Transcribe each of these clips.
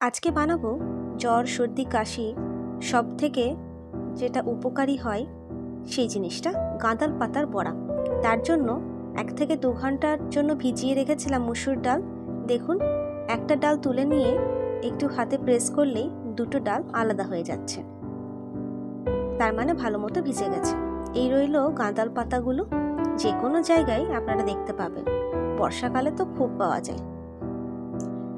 আজকে বানাবো জ্বর, সর্দি, কাশি সব থেকে যেটা উপকারী হয় সেই জিনিসটা, গাঁদাল পাতার বড়া। তার জন্য এক থেকে দু ঘণ্টার জন্য ভিজিয়ে রেখেছিলাম মুসুর ডাল। দেখুন, একটা ডাল তুলে নিয়ে একটু হাতে প্রেস করলেই দুটো ডাল আলাদা হয়ে যাচ্ছে। তার মানে ভালো মতো ভিজে গেছে। এই রইল গাঁদাল পাতাগুলো। যে কোনো জায়গায় আপনারা দেখতে পাবেন। বর্ষাকালে তো খুব পাওয়া যায়।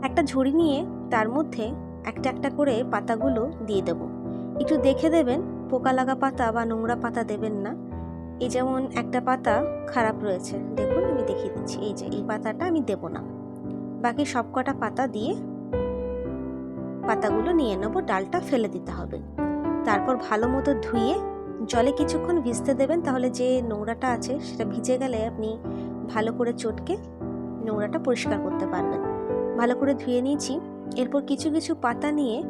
একটা ঝুড়ি নিয়ে তার মধ্যে একটা একটা করে পাতাগুলো দিয়ে দেব। একটু দেখে দেবেন, পোকা লাগা পাতা বা নোংরা পাতা দেবেন না। এই যেমন একটা পাতা খারাপ রয়েছে। দেখুন, আমি দেখিয়ে দিচ্ছি। এই যে, এই পাতাটা আমি দেব না। বাকি সব কটা পাতা দিয়ে পাতাগুলো নিয়ে নেব, ডালটা ফেলে দিতে হবে। তারপর ভালো মতো ধুয়ে জলে কিছুক্ষণ ভিজতে দেবেন, তাহলে যে নোংরাটা আছে সেটা ভিজে গেলে আপনি ভালো করে চটকে নোংরাটা পরিষ্কার করতে পারবেন। ভালো করে ধুয়ে নিয়েছি। এরপর কিছু কিছু পাতা নিয়ে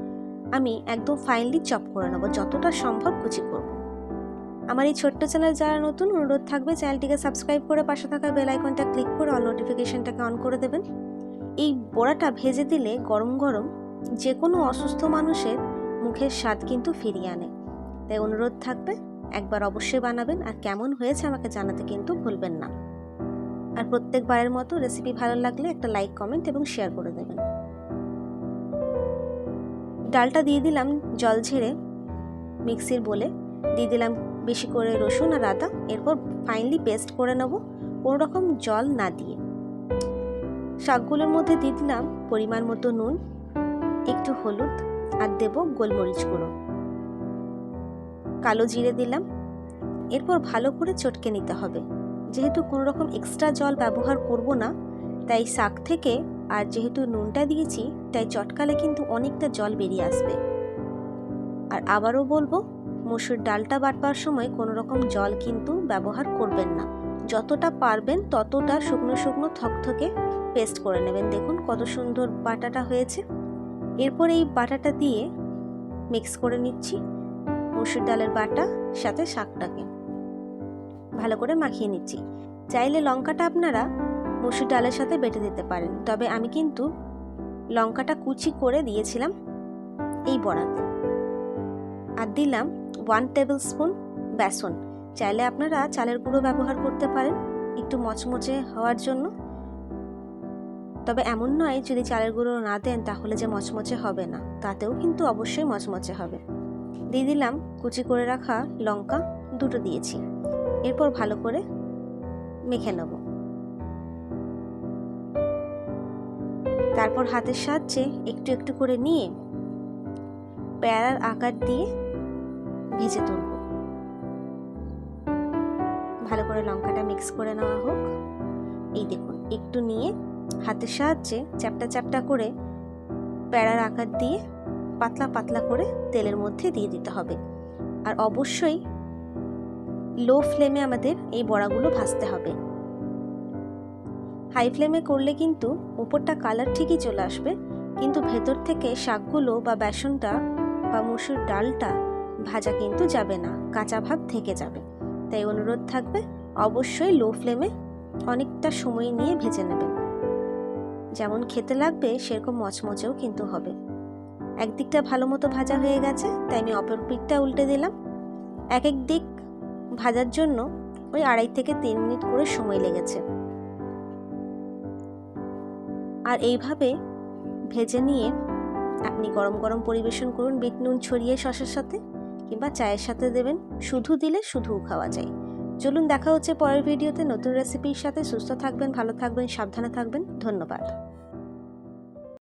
আমি একদম ফাইনলি চপ করে নেব। যতটা সম্ভব কুচি করব। আমার এই ছোট্ট চ্যানেল যারা নতুন, অনুরোধ থাকবে চ্যানেলটিকে সাবস্ক্রাইব করে পাশে থাকা বেল আইকনটা ক্লিক করে অল নোটিফিকেশানটাকে অন করে দেবেন। এই বড়াটা ভেজে দিলে গরম গরম যে কোনো অসুস্থ মানুষের মুখের স্বাদ কিন্তু ফিরিয়ে আনে। তাই অনুরোধ থাকবে, একবার অবশ্যই বানাবেন। আর কেমন হয়েছে আমাকে জানাতে কিন্তু ভুলবেন না। আর প্রত্যেকবারের মতো রেসিপি ভালো লাগলে একটা লাইক কমেন্ট এবং শেয়ার করে দেবেন। ডালটা দিয়ে দিলাম জল ঝেড়ে মিক্সির বলে। দিয়ে দিলাম বেশি করে রসুন আর আদা। এরপর ফাইনলি পেস্ট করে নেব কোনো রকম জল না দিয়ে। শাকগুলোর মধ্যে দিয়ে দিলাম পরিমাণ মতো নুন, একটু হলুদ আর দেব গোলমরিচ গুঁড়ো। কালো জিরে দিলাম। এরপর ভালো করে চটকে নিতে হবে। যেহেতু কোনো রকম এক্সট্রা জল ব্যবহার করব না, তাই শাক থেকে আর যেহেতু নুনটা দিয়েছি, তাই চটকালে কিন্তু অনেকটা জল বেরিয়ে আসবে। আর আবারও বলব, মসুর ডালটা বাটবার সময় কোনো রকম জল কিন্তু ব্যবহার করবেন না। যতটা পারবেন ততটা শুকনো শুকনো থকথকে পেস্ট করে নেবেন। দেখুন কত সুন্দর বাটাটা হয়েছে। এরপর এই বাটাটা দিয়ে মিক্স করে নিচ্ছি মসুর ডালের বাটা, সাথে শাকটাকে। ভালো করে মাখিয়ে নিচ্ছি। চাইলে লঙ্কাটা আপনারা মসুর ডালের সাথে বেটে দিতে পারেন। তবে আমি কিন্তু লঙ্কাটা কুচি করে দিয়েছিলাম এই বড়াতে। আর দিলাম ওয়ান টেবিল স্পুন বেসন। চাইলে আপনারা চালের গুঁড়ো ব্যবহার করতে পারেন একটু মচমচে হওয়ার জন্য। তবে এমন নয়, যদি চালের গুঁড়ো না দেন তাহলে যে মচমচে হবে না, তাতেও কিন্তু অবশ্যই মচমচে হবে। দিয়ে দিলাম কুচি করে রাখা লঙ্কা, দুটো দিয়েছি। এরপর ভালো করে মেখে নেব। তারপর হাতের সাহায্যে একটু একটু করে নিয়ে প্যারার আকার দিয়ে ভেজে তুলব। ভালো করে লঙ্কাটা মিক্স করে নেওয়া হোক। এই দেখুন, একটু নিয়ে হাতের সাহায্যে চ্যাপটা চ্যাপটা করে প্যারার আকার দিয়ে পাতলা পাতলা করে তেলের মধ্যে দিয়ে দিতে হবে। আর অবশ্যই লো ফ্লেমে আমাদের এই বড়াগুলো ভাজতে হবে। হাই ফ্লেমে করলে কিন্তু উপরটা কালার ঠিকই চলে আসবে, কিন্তু ভেতর থেকে শাকগুলো বা বেসনটা বা মুসুর ডালটা ভাজা কিন্তু যাবে না, কাঁচা ভাব থেকে যাবে। তাই অনুরোধ থাকবে, অবশ্যই লো ফ্লেমে অনেকটা সময় নিয়ে ভেজে নেবেন। যেমন খেতে লাগবে, সেরকম মচমচেও কিন্তু হবে। একদিকটা ভালো মতো ভাজা হয়ে গেছে, তাই আমি অপর পিঠটা উল্টে দিলাম। এক এক দিক ভাজার জন্য ওই আড়াই থেকে তিন মিনিট করে সময় লেগেছে। আর এইভাবে ভেজে নিয়ে আপনি গরম গরম পরিবেশন করুন, বিট নুন ছড়িয়ে শসের সাথে কিংবা চায়ের সাথে দেবেন। শুধু দিলে শুধুও খাওয়া যায়। চলুন দেখা হচ্ছে পরের ভিডিওতে নতুন রেসিপির সাথে। সুস্থ থাকবেন, ভালো থাকবেন, সাবধানে থাকবেন। ধন্যবাদ।